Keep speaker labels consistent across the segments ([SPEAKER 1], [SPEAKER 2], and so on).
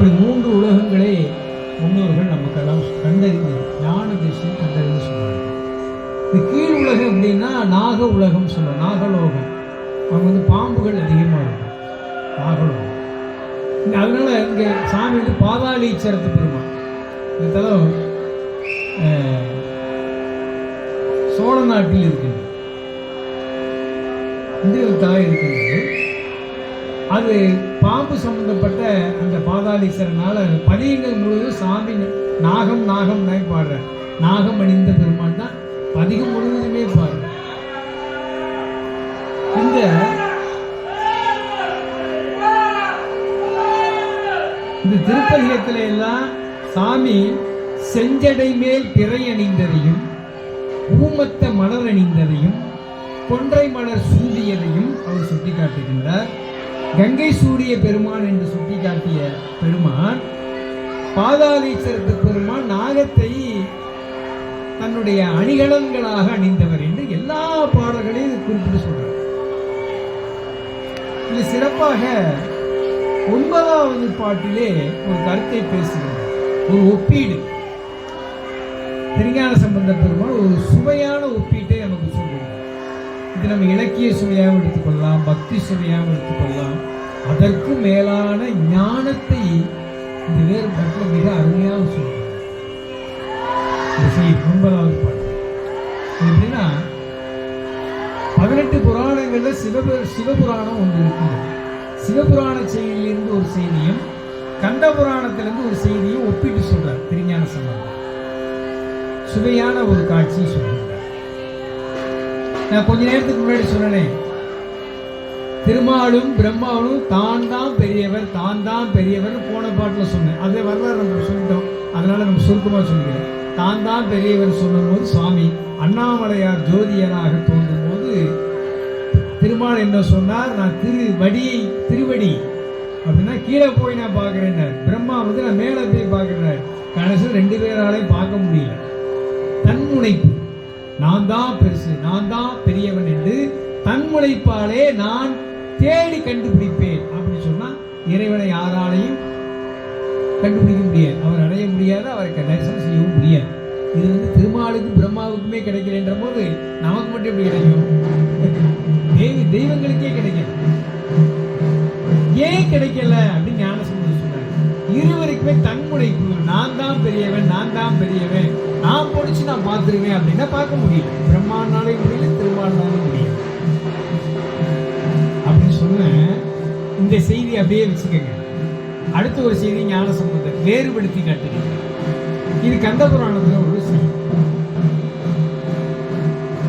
[SPEAKER 1] இப்படி மூன்று உலகங்களே முன்னோர்கள் நமக்கெல்லாம் கண்டறிந்து ஞான தேசியம் கண்டறிந்து சொன்னாங்க இந்த கீழ் உலகம் அப்படின்னா நாக உலகம் சொல்லுவோம் நாகலோகம். அவங்க வந்து பாம்புகள் அதிகமாக இருக்கும். நாகலோகம். இங்க அதனால இங்கே சாமி வந்து பாதாளீச்சரத்து பெருமான் இந்த தலம் சோழ நாட்டில் இருக்கின்றது இந்திர தாய் இருக்கின்றது அது பாம்பு சம்பந்தப்பட்ட அந்த பாதாளீஸ்வரனால பதிகங்கள் முழுவதும் சாமி நாகம் நாகம் பாடுற. நாகம் அணிந்த பெருமான் தான் பதிகம் முழுவதுமே பாடுற. இந்த இந்த திருப்பதிகத்தில எல்லாம் சாமி செஞ்சடை மேல் பிறை அணிந்ததையும் ஊமத்த மலர் அணிந்ததையும் கொன்றை மலர் சூதியதையும் அவர் சுட்டிக்காட்டுகின்றார். கங்கை சூரிய பெருமான் என்று சுட்டிக்காட்டிய பெருமான் பாதாளீஸ்வரத்து பெருமான் நாகத்தை தன்னுடைய அணிகலன்களாக அணிந்தவர் என்று எல்லா பாடல்களையும் குறிப்பிட்டு சொல்றார். இது சிறப்பாக ஒன்பதாவது பாட்டிலே ஒரு கருத்தை பேசுகிறார். ஒரு ஒப்பீடு. திருஞான சம்பந்த பெருமாள் ஒரு சுவையான ஒப்பீட்டை நமக்கு சொல்லுவோம் இது நம்ம இலக்கிய சுவையாகவும் எடுத்துக்கொள்ளலாம் பக்தி சுவையாகவும் எடுத்துக்கொள்ளலாம். அதற்கும் மேலான ஞானத்தை இந்த வேறுபாட்டில் மிக அருமையாக சொல்லுவார் ஒன்பதாவது பாட்டு எப்படின்னா பதினெட்டு புராணங்கள்ல சிவபு சிவபுராணம் ஒன்று இருக்குது சிவபுராண செய்தியிலிருந்து ஒரு செய்தியும் கந்த புராணத்திலிருந்து ஒரு செய்தியும் ஒப்பிட்டு சொல்றார் திருஞான சம்பந்தம் சுவையான ஒரு காட்சி சொல்றார் நான் கொஞ்ச நேரத்துக்கு முன்னாடி சொன்னேன் திருமாலும் பிரம்மாவும் தான் தான் பெரியவர் தான் தான் பெரியவர் போன பாட்டில் சொன்னேன். அதே வரலாறு நம்ம சொல்லிட்டோம். அதனால நம்ம சுருக்கமாக சொல்லிக்கிறேன். தான் தான் பெரியவர் சொன்னபோது சுவாமி அண்ணாமலையார் ஜோதியராக தோன்றும் போது திருமால் என்ன சொன்னார்? நான் திரு வடியை திருவடி அப்படின்னா கீழே போய் நான் பார்க்குறேன் பிரம்மா வந்து நான் மேலே போய் பார்க்குறேன் கடைசியில் ரெண்டு பேராலையும் பார்க்க முடியல. தன்முனைப்பு நான் தான் பெருசு நான் தான் பெரியவன் என்று தன்முனைப்பாலே நான் தேடி கண்டுபிடிப்பேன் அப்படின்னு சொன்னா இறைவனை யாராலையும் கண்டுபிடிக்க முடியாது. அவர் அடைய முடியாது அவரை தரிசனம் செய்யவும் முடியாது. இது வந்து திருமாலுக்கும் பிரம்மாவுக்குமே கிடைக்கலன்ற போது நமக்கு மட்டும் எப்படி கிடைக்கும்? தேவி தெய்வங்களுக்கே கிடைக்கல. ஏன் கிடைக்கல அப்படின்னு ஞான சம்பந்தம் சொன்னார் இருவருக்குமே தன்முனைப்பு நான் தான் பெரியவன் நான் தான் பெரியவன். நான் படிச்சு நான் பார்த்துருவேன் அப்படின்னா பார்க்க முடியல. பிரம்மானாலே முடியல திருமானாலும் முடியல. இந்த செய்தி அப்படியே வச்சுக்கோங்க. அடுத்த ஒரு செய்தி ஞான சம்பந்தம் வேறுபடுத்தி காட்டுங்க இது கந்த புராணத்தில் ஒரு செய்தி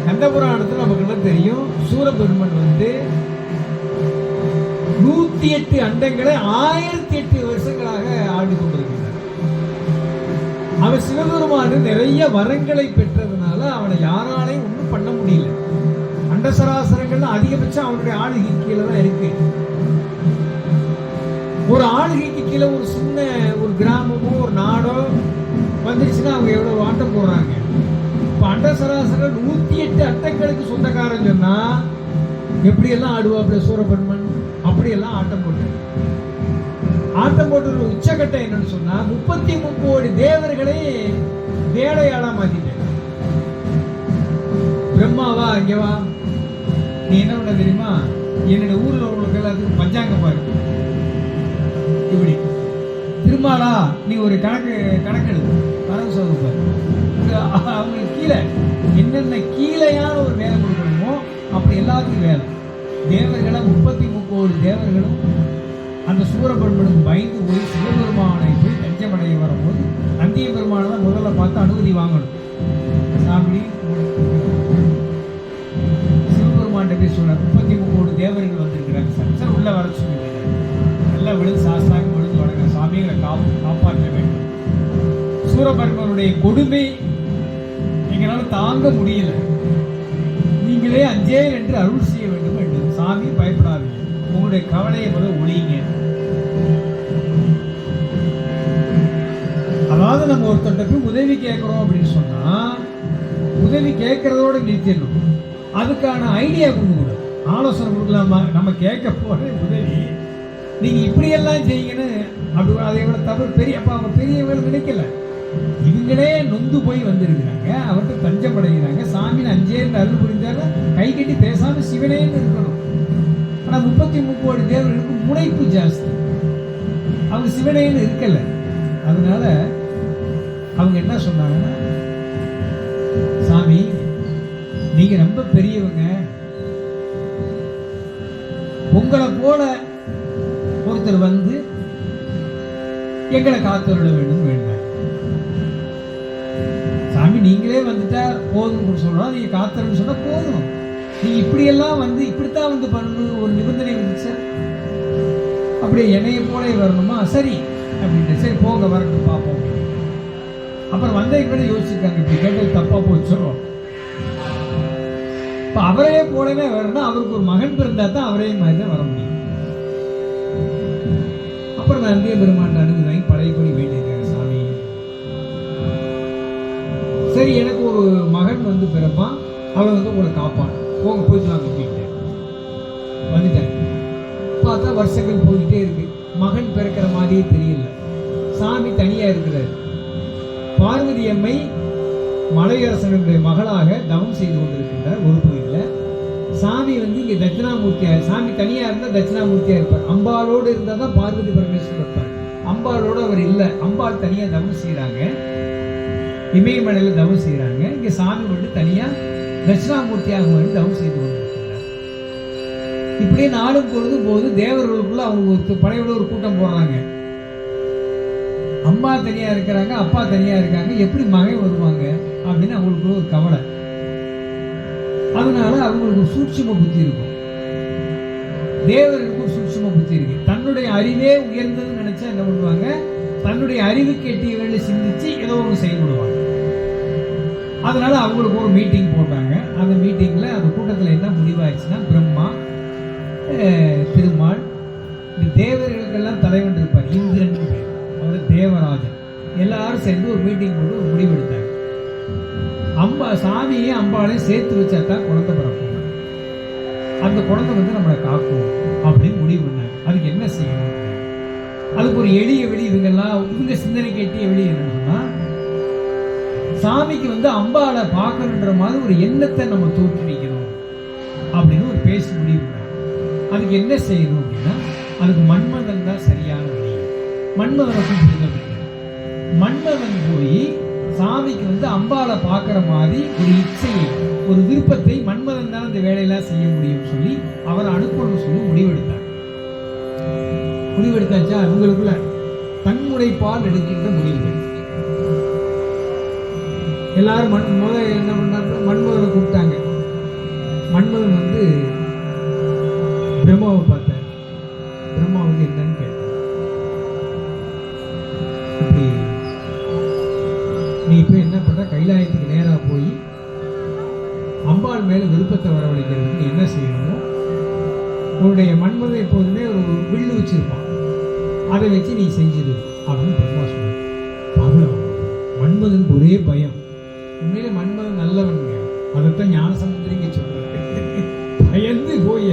[SPEAKER 1] கந்த புராணத்தில் நமக்கு எல்லாம் தெரியும். சூரபெருமன் வந்து நூத்தி எட்டு அண்டங்களை ஆயிரத்தி எட்டு வருஷங்களாக ஆண்டு கொண்டிருக்கிறார். அவர் சிவபெருமானு நிறைய வரங்களை பெற்றதுனால அவனை யாராலையும் ஒன்றும் பண்ண முடியல. அண்டசராசரங்கள்ல அதிகபட்சம் அவனுடைய ஆளுகை கீழே தான் இருக்கு. ஒரு ஆளுகைக்கு கீழே ஒரு சின்ன ஒரு கிராமமோ ஒரு நாடோ வந்துருச்சுன்னா அவங்க எவ்வளவு ஆட்டம் போடுறாங்க இப்போ அண்ட சராசர நூத்தி எட்டு அட்டங்களுக்கு சொந்தக்காரன் சொன்னா எப்படியெல்லாம் ஆடுவாப்புல சூரபன்மன் அப்படியெல்லாம் ஆட்டம் போட்டு ஆட்டம் போட்டு உச்சக்கட்டம் என்னன்னு சொன்னா முப்பத்தி முப்போடி தேவர்களே வேலையாளா மாத்திட்டாங்க. பிரம்மாவா அங்கேவா வா. நீ என்ன பண்ண தெரியுமா? என்னோட ஊர்ல உள்ளவங்களுக்கு எல்லாத்துக்கும் பஞ்சாங்கம் பாரு இப்படி. திருமாலா நீ ஒரு கணக்கு கணக்கு எழுது கணக்கு சொல்லுங்க அவங்களுக்கு கீழே. என்னென்ன கீழையான ஒரு வேலை கொடுக்கணுமோ அப்படி எல்லாத்துக்கும் வேலை. தேவர்களை முப்பத்தி முப்பது தேவர்களும் அந்த சூரபெருமனும் பயந்து போய் சிவபெருமானை போய் தஞ்சமடைய வரும்போது அந்திய பெருமானை தான் முதல்ல பார்த்து அனுமதி வாங்கணும். சாமி சிவபெருமான்கிட்ட போய் சொன்னார் முப்பத்தி முப்பது தேவர்கள் வந்திருக்கு காப்பாற்ற வேண்டும். சூரபர்மனுடைய கொடுமை எங்களால் தாங்க முடியல. நீங்களே அஞ்சே என்று அருள் செய்ய வேண்டும் என்று. சாமி பயப்படாதீங்க. உங்களுடைய கவலையை முதல் ஒழியுங்க. அதாவது நம்ம ஒருத்தருக்கு உதவி கேட்குறோம் அப்படின்னு சொன்னா உதவி கேட்கறதோட நிறுத்திடணும். அதுக்கான ஐடியா கொடுக்கணும் ஆலோசனை கொடுக்கலாமா? நம்ம கேட்க போற உதவி நீங்க இப்படியெல்லாம் செய்யுங்கன்னு அப்படி அதை விட தவறு பெரிய அப்ப அவங்க பெரியவர்கள் நினைக்கல. இவங்களே நொந்து போய் வந்திருக்கிறாங்க அவர்கிட்ட தஞ்சம் அடைகிறாங்க. சாமின்னு அஞ்சே அருள் புரிஞ்சாலும் கை கட்டி பேசாம சிவனேன்னு இருக்கணும். ஆனா முப்பத்தி முக்கோடி தேவர்களுக்கு முனைப்பு ஜாஸ்தி. அவங்க சிவனேன்னு இருக்கல. அதனால அவங்க என்ன சொன்னாங்கன்னா சாமி நீங்க ரொம்ப பெரியவங்க. உங்களை போல ஒருத்தர் வந்து எங்களை காத்தருட வேண்டும் வேண்டாம். சாமி நீங்களே வந்துட்டா போதும் சொன்னா நீங்க காத்தருன்னு சொன்னா போதும். நீ இப்படியெல்லாம் வந்து இப்படித்தான் வந்து பண்ணணும் ஒரு நிபந்தனை இருந்துச்சு அப்படியே என்னைய போல வரணுமா? சரி அப்படின்ட்டு. சரி போங்க வரட்டும் பார்ப்போம். அப்புறம் வந்த கூட யோசிச்சிருக்காங்க இப்படி கேட்டது தப்பா போச்சோ இப்ப அவரே போலவே வரணும். அவருக்கு ஒரு மகன் பிறந்தா தான் அவரே மாதிரி தான் வர முடியும். அப்புறம் நந்திய பெருமான் அணுகு பழையபடி வேண்டியிருக்கேன் சாமி. சரி எனக்கு ஒரு மகன் வந்து பிறப்பான். அவன் வந்து உங்களை காப்பான். போங்க போயிட்டு வாங்க வந்துட்டேன். பார்த்தா வருஷங்கள் போயிட்டே இருக்கு. மகன் பிறக்கிற மாதிரியே தெரியல. சாமி தனியா இருக்கிறார். பார்வதி அம்மை மலையரசனுடைய மகளாக தவம் செய்து கொண்டிருக்கின்றார். ஒரு பகுதியில் சாமி வந்து இங்க தட்சிணாமூர்த்தியாக சாமி தனியா இருந்தா தட்சிணாமூர்த்தியாக இருப்பார். அம்பாலோடு இருந்தால் தான் பார்வதி பரமேஸ்வரர் இருப்பார். அம்பாலோடு அவர் இல்லை. அம்பாள் தனியா தவம் செய்யறாங்க இமயமலையில தவம் செய்யறாங்க இங்க சாமி மட்டும் தனியா தட்சிணாமூர்த்தியாக வந்து தவம் செய்து கொண்டிருக்கிறார். இப்படியே நாளும் பொழுது போது தேவர்களுக்குள்ள அவங்க ஒரு படையோட ஒரு கூட்டம் போடுறாங்க. அம்மா தனியா இருக்கிறாங்க அப்பா தனியா இருக்காங்க. எப்படி மகன் வருவாங்க அப்படின்னு அவங்களுக்குள்ள ஒரு கவலை. அதனால அவங்களுக்கு சூட்சும புத்தி இருக்கும் தேவர்களுக்கு சூட்சும புத்தி இருக்கு தன்னுடைய அறிவே உயர்ந்ததுன்னு நினைச்சா என்ன பண்ணுவாங்க? தன்னுடைய அறிவுக்கு எட்டிய வேலை சிந்திச்சு ஏதோ ஒன்று செயல்படுவாங்க. அதனால அவங்களுக்கு ஒரு மீட்டிங் போட்டாங்க. அந்த மீட்டிங்ல அந்த கூட்டத்தில் என்ன முடிவாயிடுச்சுன்னா பிரம்மா திருமால் இந்த தேவர்களுக்கெல்லாம் தலைவன் இருப்பார். இந்திரன் பேர் அவர் தேவராஜன். எல்லாரும் சேர்ந்து ஒரு மீட்டிங் போட்டு ஒரு முடிவெடுத்தாங்க. அம்பா சாமியே அம்பாளையும் சேர்த்து வச்சா தான் குழந்தை பிறக்கும். அந்த குழந்தை வந்து நம்மளை காக்கும் அப்படின்னு முடிவு பண்ணாங்க அதுக்கு என்ன செய்யணும்? அதுக்கு ஒரு எளிய வெளி இவங்கெல்லாம் இவங்க சிந்தனை கேட்டிய வெளி என்னன்னா சாமிக்கு வந்து அம்பாவை பார்க்கணுன்ற மாதிரி ஒரு எண்ணத்தை நம்ம தோற்றுவிக்கணும் அப்படின்னு ஒரு பேசி முடிவு அதுக்கு என்ன செய்யணும் அப்படின்னா அதுக்கு மன்மதன் தான் சரியான வழி. மன்மதனை கூப்பிடுங்க மன்மதன் போய் சாமிக்கு வந்து அம்பாவை பார்க்குற மாதிரி ஒரு இச்சையை ஒரு விருப்பத்தை மன்மதன் தான் அந்த வேலையெல்லாம் செய்ய முடியும்னு சொல்லி அவரை அனுப்பணும்னு சொல்லி முடிவெடுத்தார். முடிவெடுத்தாச்சா? இவங்களுக்குள்ள தன்முனைப்பால் எடுக்கின்ற முடிவுகள். எல்லாரும் மண் முத என்ன பண்ணாங்க மன்மதனை கூப்பிட்டாங்க. மன்மதன் வந்து பிரம்மாவை கைலாயத்துக்கு நேராக போய் அம்பாள் மேல விருப்பத்தை வரவழைக்கிறதுக்கு என்ன செய்யணுமோ உன்னுடைய மன்மதன் எப்போதுமே ஒரு வில்லு வச்சிருப்பான். அதை வச்சு நீ செஞ்சிரு அப்படின்னு பிரம்மா சொன்னான் அவன் மன்மதனுக்கு ஒரே பயம். உண்மையிலே மன்மதன் நல்லவனுங்க அதைத்தான் ஞானசமுத்திரிங்க சொல்றாரு பயந்து போய்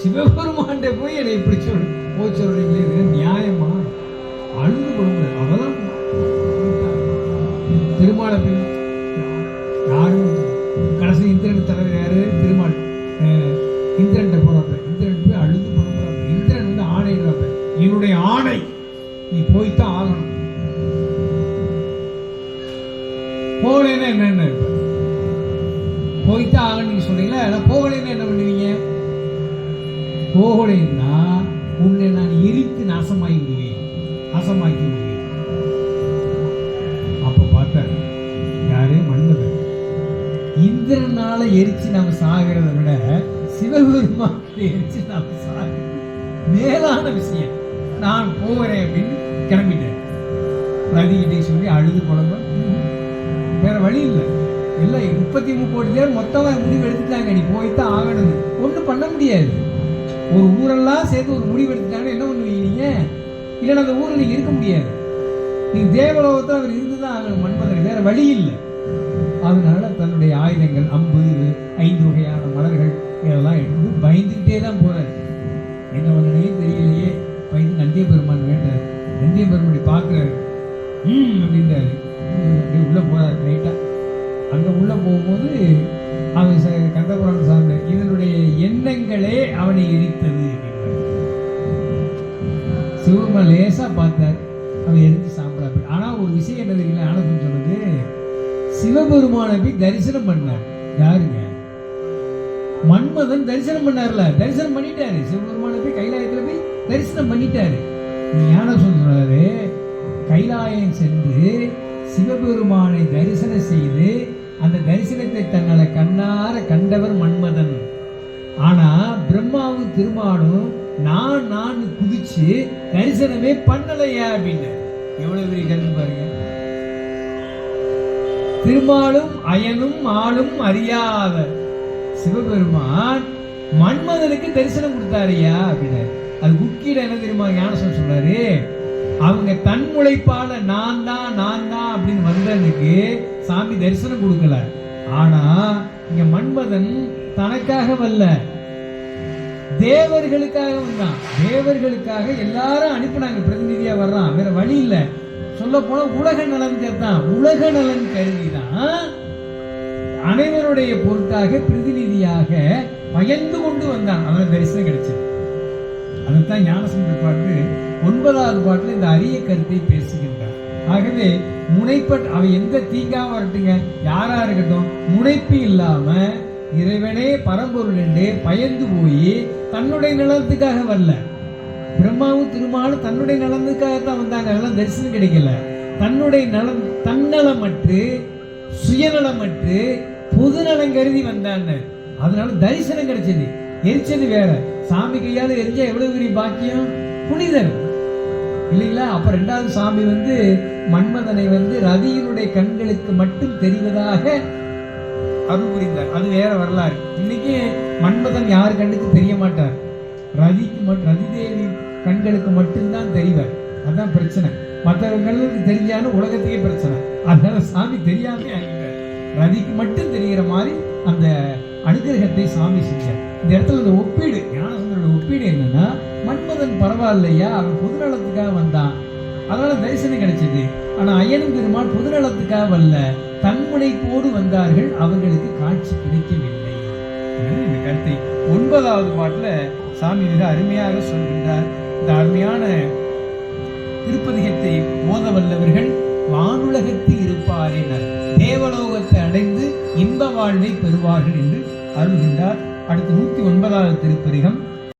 [SPEAKER 1] சிவபெருமாண்ட போய் என்னை இப்படி சொல் போய் சொல்றீங்களே நியாயமா? அழுது கொடுங்க அதெல்லாம் கடைசி இந்திரன் எரிச்சு நாம் சாகிறத விட சிவபெருமான எரிச்சு நாம் சாகிறது மேலான விஷயம் நான் போகிறேன் அப்படின்னு கிளம்பிட்டேன். பிரதிகிட்டே சொல்லி அழுது குழம்பு வேற வழி இல்லை. இல்லை முப்பத்தி மூணு கோடி பேர் மொத்தமாக முடிவு எடுத்துட்டாங்க. நீ போய்த்தான் ஆகணும். ஒன்றும் பண்ண முடியாது. ஒரு ஊரெல்லாம் சேர்த்து ஒரு முடிவு எடுத்துட்டாங்கன்னா என்ன பண்ணுவீங்க இல்லைன்னா அந்த ஊரில் நீங்கள் இருக்க முடியாது. நீங்கள் தேவலோகத்தில் அவர் இருந்துதான் ஆகணும் மண்பதற்கு வேற வழி இல்லை. அதனால தன்னுடைய ஆயுதங்கள் அம்பு ஐந்து வகையான மலர்கள் இதெல்லாம் எடுத்து பயந்துக்கிட்டே தான் போறாரு. என்ன பண்ணனே தெரியலையே. பயந்து நந்திய பெருமான் வேண்டார் நந்தியம் பெருமணி பார்க்குறாரு. ம் அப்படின்றாரு. அப்படி உள்ளே உள்ள போறாரு ரைட்டா அங்க உள்ள போகும்போது அவன் ச- கந்தபுரான் சார்ந்த இதனுடைய எண்ணங்களே அவனை எரித்தது சிவபெருமான் லேசா பார்த்தார் அவன் எரிஞ்சு சாம்பலா ஆனால் ஆனா ஒரு விஷயம் என்ன சிவபெருமானை போய் தரிசனம் பண்ணார். யாருங்க? மன்மதன் தரிசனம் பண்ணார்ல. தரிசனம் பண்ணிட்டாரு. சிவபெருமானை போய் கைலாயத்துல போய் தரிசனம் பண்ணிட்டாரு. ஞான சொல்றாரு கைலாயம் சென்று சிவபெருமானை தரிசனம் செய்து அந்த தரிசனத்தை தங்களை கண்ணார கண்டவர் மன்மதன். ஆனா பிரம்மாவும் திருமாலும் நான் நான் குதிச்சு தரிசனமே பண்ணலையா? அப்படின்னு எவ்வளவு பெரிய கல்வி பாருங்க. திருமாலும் அயனும் ஆளும் அறியாத சிவபெருமான் மன்மதனுக்கு தரிசனம் கொடுத்தாருயா அப்படின்னாரு. அது உட்கீட என்ன தெரியுமா ஞானசம் சொல்றாரு? அவங்க தன் உழைப்பால நான் தான் நான் தான் அப்படின்னு வந்ததுக்கு சாமி தரிசனம் கொடுக்கல. ஆனா இங்க மன்மதன் தனக்காக வல்ல தேவர்களுக்காக வந்தான். தேவர்களுக்காக எல்லாரும் அனுப்பினாங்க. பிரதிநிதியா வர்றான். வேற வழி இல்லை. சொல்ல போனா உலக நலன் தான் உலக நலன் கருதிதான் அனைவருடைய பொருட்டாக பிரதிநிதியாக பயந்து கொண்டு வந்தான். அவன் தரிசனம் கிடைச்சது. அதைத்தான் ஞானசுந்தர பாட்டு ஒன்பதாவது பாட்டில் இந்த அரிய கருத்தை பேசுகின்றார். ஆகவே முனைப்பட் அவ எந்த தீங்காம வரட்டுங்க? யாரா இருக்கட்டும் முனைப்பு இல்லாம இறைவனே பரம்பொருள் என்று பயந்து போய் தன்னுடைய நிலத்துக்காக வரல. பிரம்மாவும் திருமாலும் தன்னுடைய நலனுக்காகத்தான் வந்தாங்க. அதெல்லாம் தரிசனம் கிடைக்கல. தன்னுடைய நலம் தன்னலமற்று சுயநலமற்று பொது நலம் கருதி வந்தாங்க. அதனால தரிசனம் கிடைச்சது. எரிச்சது வேற. சாமி கையால எரிஞ்சா எவ்வளவு பெரிய பாக்கியம்? புனிதர். இல்லைங்களா? அப்ப ரெண்டாவது சாமி வந்து மன்மதனை வந்து ரதியினுடைய கண்களுக்கு மட்டும் தெரிவதாக அருள் புரிந்தார். அது வேற வரலாறு. இன்னைக்கு மன்மதன் யார் கண்ணுக்கு தெரிய மாட்டார். ரதிக்கு மட்டும் ரதி தேவி கண்களுக்கு மட்டும்தான் தெரிவர். அதான் பிரச்சனை. மற்றவர்களுக்கு தெரிஞ்சாலும் உலகத்துக்கே பிரச்சனை. அதனால சாமி தெரியாம ரவிக்கு ரதிக்கு மட்டும் தெரிகிற மாதிரி அந்த அனுகிரகத்தை சாமி செஞ்சார். இந்த இடத்துல இந்த ஒப்பீடு ஞானசுந்தரோட ஒப்பீடு என்னன்னா மன்மதன் பரவாயில்லையா? அவன் பொதுநலத்துக்காக வந்தான். அதனால தரிசனம் கிடைச்சது. ஆனா அய்யனும் பெருமாள் பொதுநலத்துக்காக வரல. தன்முனைப்போடு வந்தார்கள். அவர்களுக்கு காட்சி கிடைக்கவில்லை. இந்த கருத்தை ஒன்பதாவது பாட்டுல சாமி மிக அருமையாக சொல்கின்றார். இந்த அருமையான திருப்பதிகத்தை மோத வல்லவர்கள் வானுலகத்தில் இருப்பாரினர் தேவலோகத்தை அடைந்து இன்ப வாழ்வை பெறுவார்கள் என்று அருள்கின்றார். அடுத்து நூத்தி ஒன்பதாவது திருப்பதிகம்.